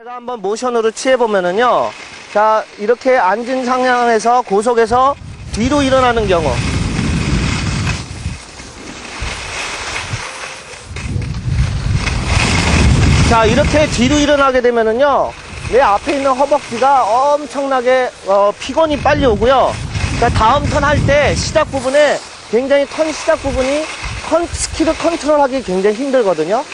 제가 한번 모션으로 취해보면은요. 자, 이렇게 앉은 상황에서 고속에서 뒤로 일어나는 경우. 자, 이렇게 뒤로 일어나게 되면은요. 내 앞에 있는 허벅지가 엄청나게 어, 피곤이 빨리 오고요. 그러니까 다음 턴 할 때 시작 부분에 굉장히 턴 시작 부분이 컨, 스키를 컨트롤하기 굉장히 힘들거든요.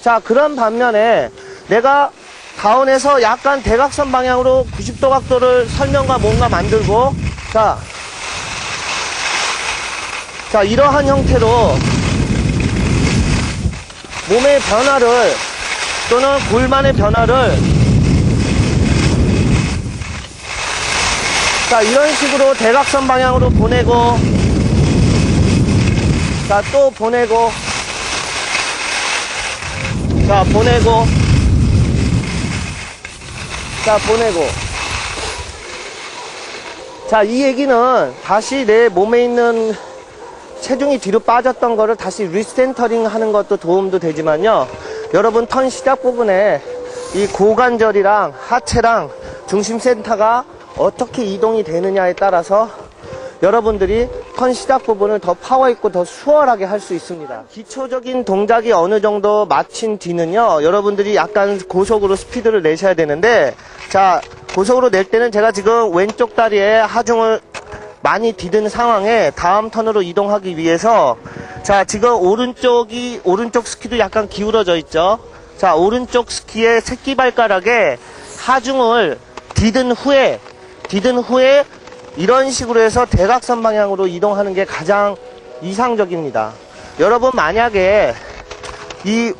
자, 그런 반면에 내가 다운에서 약간 대각선 방향으로 90도 각도를 설명과 뭔가 만들고 자, 자 이러한 형태로 몸의 변화를 또는 골반의 변화를 자 이런 식으로 대각선 방향으로 보내고 자 또 보내고 자 보내고 자 보내고 자 이 얘기는 다시 내 몸에 있는 체중이 뒤로 빠졌던 거를 다시 리센터링 하는 것도 도움도 되지만요 여러분 턴 시작 부분에 이 고관절이랑 하체랑 중심 센터가 어떻게 이동이 되느냐에 따라서 여러분들이 턴 시작 부분을 더 파워 있고 더 수월하게 할 수 있습니다. 기초적인 동작이 어느 정도 마친 뒤는요, 여러분들이 약간 고속으로 스피드를 내셔야 되는데, 자, 고속으로 낼 때는 제가 지금 왼쪽 다리에 하중을 많이 디든 상황에 다음 턴으로 이동하기 위해서, 자, 지금 오른쪽이, 오른쪽 스키도 약간 기울어져 있죠? 자, 오른쪽 스키의 새끼발가락에 하중을 디든 후에, 디든 후에 이런 식으로 해서 대각선 방향으로 이동하는 게 가장 이상적입니다. 여러분 만약에 이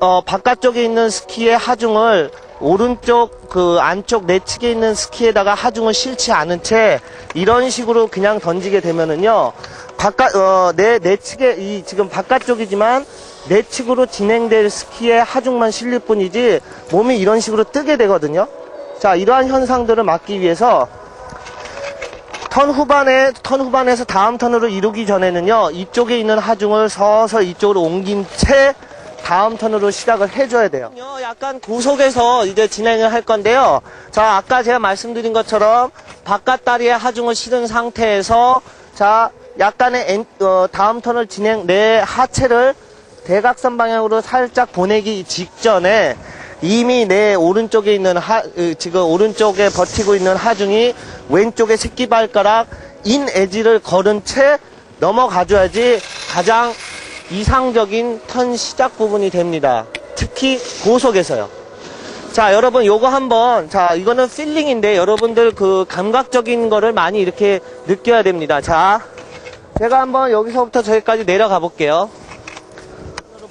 어, 바깥쪽에 있는 스키의 하중을 오른쪽 그 안쪽 내 측에 있는 스키에다가 하중을 실지 않은 채 이런 식으로 그냥 던지게 되면은요 바깥 어, 내 내 측에 이 지금 바깥쪽이지만 내 측으로 진행될 스키의 하중만 실릴 뿐이지 몸이 이런 식으로 뜨게 되거든요. 자 이러한 현상들을 막기 위해서 턴 후반에 턴 후반에서 다음 턴으로 이루기 전에는요 이쪽에 있는 하중을 서서 이쪽으로 옮긴 채 다음 턴으로 시작을 해줘야 돼요. 약간 고속에서 이제 진행을 할 건데요. 자 아까 제가 말씀드린 것처럼 바깥 다리에 하중을 실은 상태에서 자 약간의 엔- 어, 다음 턴을 진행 내 하체를 대각선 방향으로 살짝 보내기 직전에 이미 내 오른쪽에 있는 하, 으, 지금 오른쪽에 버티고 있는 하중이 왼쪽에 새끼발가락 인 에지를 걸은 채 넘어가줘야지 가장 이상적인 턴 시작 부분이 됩니다. 특히 고속에서요. 자, 여러분 요거 한번 자, 이거는 필링인데 여러분들 그 감각적인 거를 많이 이렇게 느껴야 됩니다. 자, 제가 한번 여기서부터 저기까지 내려가 볼게요.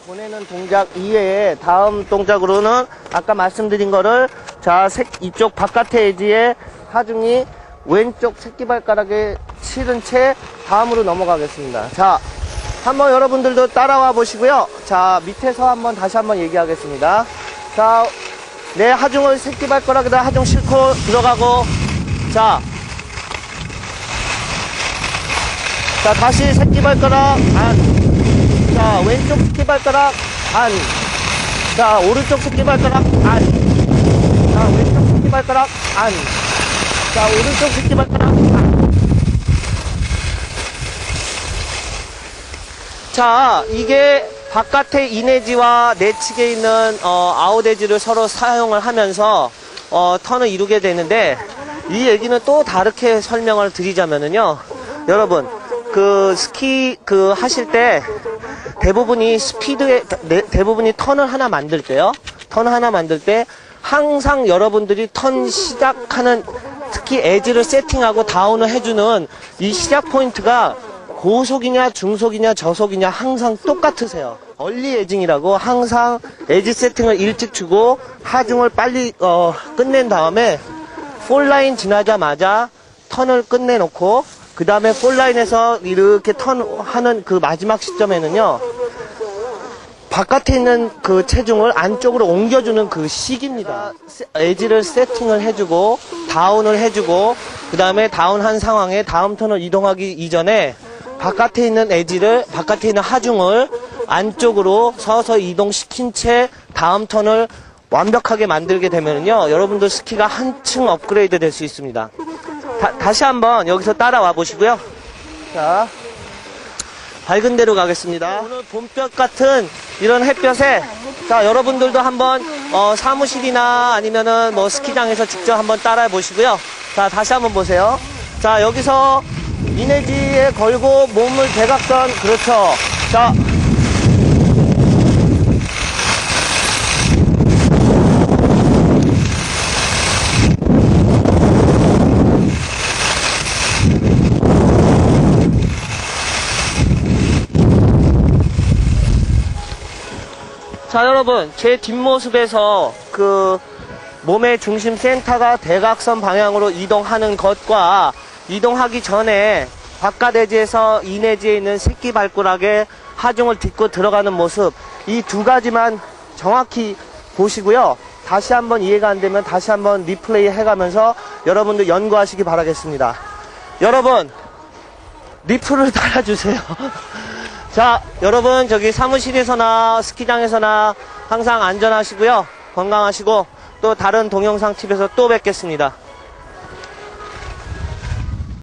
보내는 동작 이외에 다음 동작으로는 아까 말씀드린 거를 자 색- 이쪽 바깥의 에지에 하중이 왼쪽 새끼발가락에 치른 채 다음으로 넘어가겠습니다. 자 한번 여러분들도 따라와 보시고요. 자 밑에서 한번 다시 한번 얘기하겠습니다. 자 내 하중을 새끼 발가락에다 하중 싣고 들어가고 자 자, 다시 새끼 발가락 안. 자, 왼쪽 새끼 발가락 안. 자, 오른쪽 새끼 발가락 안. 자, 왼쪽 새끼 발가락 안. 자, 오른쪽 새끼 발가락 자, 이게 바깥의 인에지와 내측에 있는 어, 아웃에지를 서로 사용을 하면서 어, 턴을 이루게 되는데 이 얘기는 또 다르게 설명을 드리자면은요. 여러분, 그 스키 그 하실 때 대부분이 스피드에 대- 대부분이 턴을 하나 만들 때요. 턴 하나 만들 때 항상 여러분들이 턴 시작하는 특히 에지를 세팅하고 다운을 해주는 이 시작 포인트가 고속이냐 중속이냐 저속이냐 항상 똑같으세요. 얼리 에징이라고 항상 에지 세팅을 일찍 주고 하중을 빨리 어, 끝낸 다음에 폴라인 지나자마자 턴을 끝내놓고 그 다음에 폴라인에서 이렇게 턴하는 그 마지막 시점에는요 바깥에 있는 그 체중을 안쪽으로 옮겨주는 그 시기입니다. 세- 에지를 세팅을 해주고 다운을 해주고 그 다음에 다운한 상황에 다음 턴을 이동하기 이전에 바깥에 있는 에지를 바깥에 있는 하중을 안쪽으로 서서 이동시킨 채 다음 턴을 완벽하게 만들게 되면요. 여러분들 스키가 한층 업그레이드 될 수 있습니다. 다, 다 시 한번 여기서 따라와 보시고요. 자, 밝은 데로 가겠습니다. 오늘 봄볕 같은 이런 햇볕에 자 여러분들도 한번 어, 사무실이나 아니면은 뭐 스키장에서 직접 한번 따라해 보시고요. 자 다시 한번 보세요. 자 여기서 이내지에 걸고 몸을 대각선 그렇죠. 자 자, 여러분, 제 뒷모습에서 그 몸의 중심 센터가 대각선 방향으로 이동하는 것과 이동하기 전에 바깥에지에서 이내지에 있는 새끼 발가락에 하중을 딛고 들어가는 모습, 이 두 가지만 정확히 보시고요. 다시 한번 이해가 안 되면 다시 한번 리플레이 해가면서 여러분들 연구하시기 바라겠습니다. 여러분, 리플을 달아주세요. 자, 여러분, 저기 사무실에서나 스키장에서나 항상 안전하시고요. 건강하시고 또 다른 동영상 팁에서 또 뵙겠습니다.